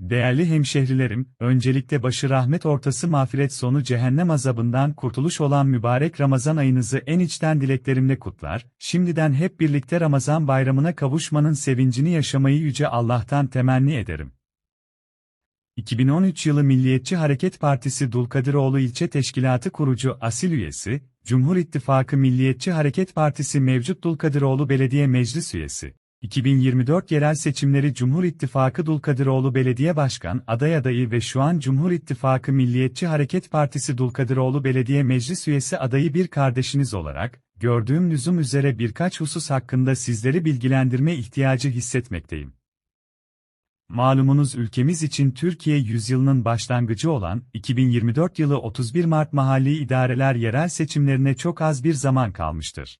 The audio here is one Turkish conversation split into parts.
Değerli hemşehrilerim, öncelikle başı rahmet ortası mağfiret sonu cehennem azabından kurtuluş olan mübarek Ramazan ayınızı en içten dileklerimle kutlar, şimdiden hep birlikte Ramazan bayramına kavuşmanın sevincini yaşamayı Yüce Allah'tan temenni ederim. 2013 yılı Milliyetçi Hareket Partisi Dulkadiroğlu İlçe Teşkilatı kurucu asil üyesi, Cumhur İttifakı Milliyetçi Hareket Partisi mevcut Dulkadiroğlu Belediye Meclis üyesi. 2024 yerel seçimleri Cumhur İttifakı Dulkadiroğlu Belediye Başkan aday adayı ve şu an Cumhur İttifakı Milliyetçi Hareket Partisi Dulkadiroğlu Belediye Meclis üyesi adayı bir kardeşiniz olarak, gördüğüm lüzum üzere birkaç husus hakkında sizleri bilgilendirme ihtiyacı hissetmekteyim. Malumunuz ülkemiz için Türkiye yüzyılının başlangıcı olan 2024 yılı 31 Mart mahalli idareler yerel seçimlerine çok az bir zaman kalmıştır.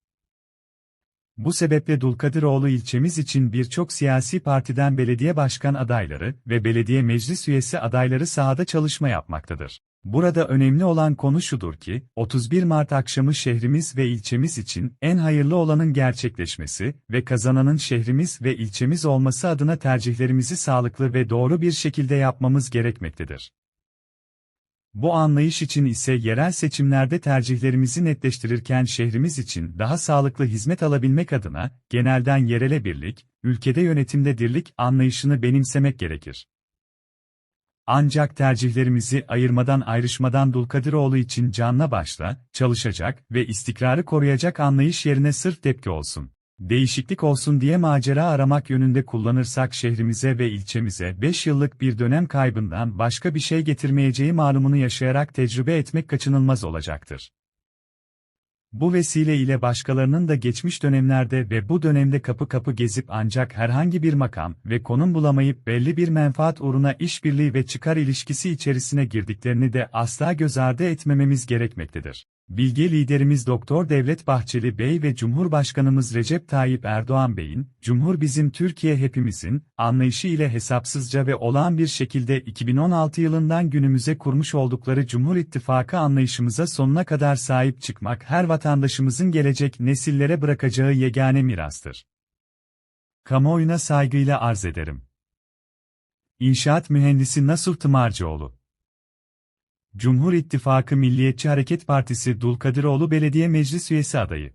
Bu sebeple Dulkadiroğlu ilçemiz için birçok siyasi partiden belediye başkan adayları ve belediye meclis üyesi adayları sahada çalışma yapmaktadır. Burada önemli olan konu şudur ki, 31 Mart akşamı şehrimiz ve ilçemiz için en hayırlı olanın gerçekleşmesi ve kazananın şehrimiz ve ilçemiz olması adına tercihlerimizi sağlıklı ve doğru bir şekilde yapmamız gerekmektedir. Bu anlayış için ise yerel seçimlerde tercihlerimizi netleştirirken şehrimiz için daha sağlıklı hizmet alabilmek adına, genelden yerele birlik, ülkede yönetimde dirlik anlayışını benimsemek gerekir. Ancak tercihlerimizi ayırmadan ayrışmadan Dulkadiroğlu için canla başla, çalışacak ve istikrarı koruyacak anlayış yerine sırf tepki olsun. Değişiklik olsun diye macera aramak yönünde kullanırsak şehrimize ve ilçemize 5 yıllık bir dönem kaybından başka bir şey getirmeyeceği malumunu yaşayarak tecrübe etmek kaçınılmaz olacaktır. Bu vesile ile başkalarının da geçmiş dönemlerde ve bu dönemde kapı kapı gezip ancak herhangi bir makam ve konum bulamayıp belli bir menfaat uğruna işbirliği ve çıkar ilişkisi içerisine girdiklerini de asla göz ardı etmememiz gerekmektedir. Bilge liderimiz Doktor Devlet Bahçeli Bey ve Cumhurbaşkanımız Recep Tayyip Erdoğan Bey'in, Cumhur bizim Türkiye hepimizin, anlayışı ile hesapsızca ve olağan bir şekilde 2016 yılından günümüze kurmuş oldukları Cumhur İttifakı anlayışımıza sonuna kadar sahip çıkmak her vatandaşımızın gelecek nesillere bırakacağı yegane mirastır. Kamuoyuna saygıyla arz ederim. İnşaat Mühendisi Nasuh Tımarcıoğlu Cumhur İttifakı Milliyetçi Hareket Partisi Dulkadiroğlu Belediye Meclis Üyesi adayı.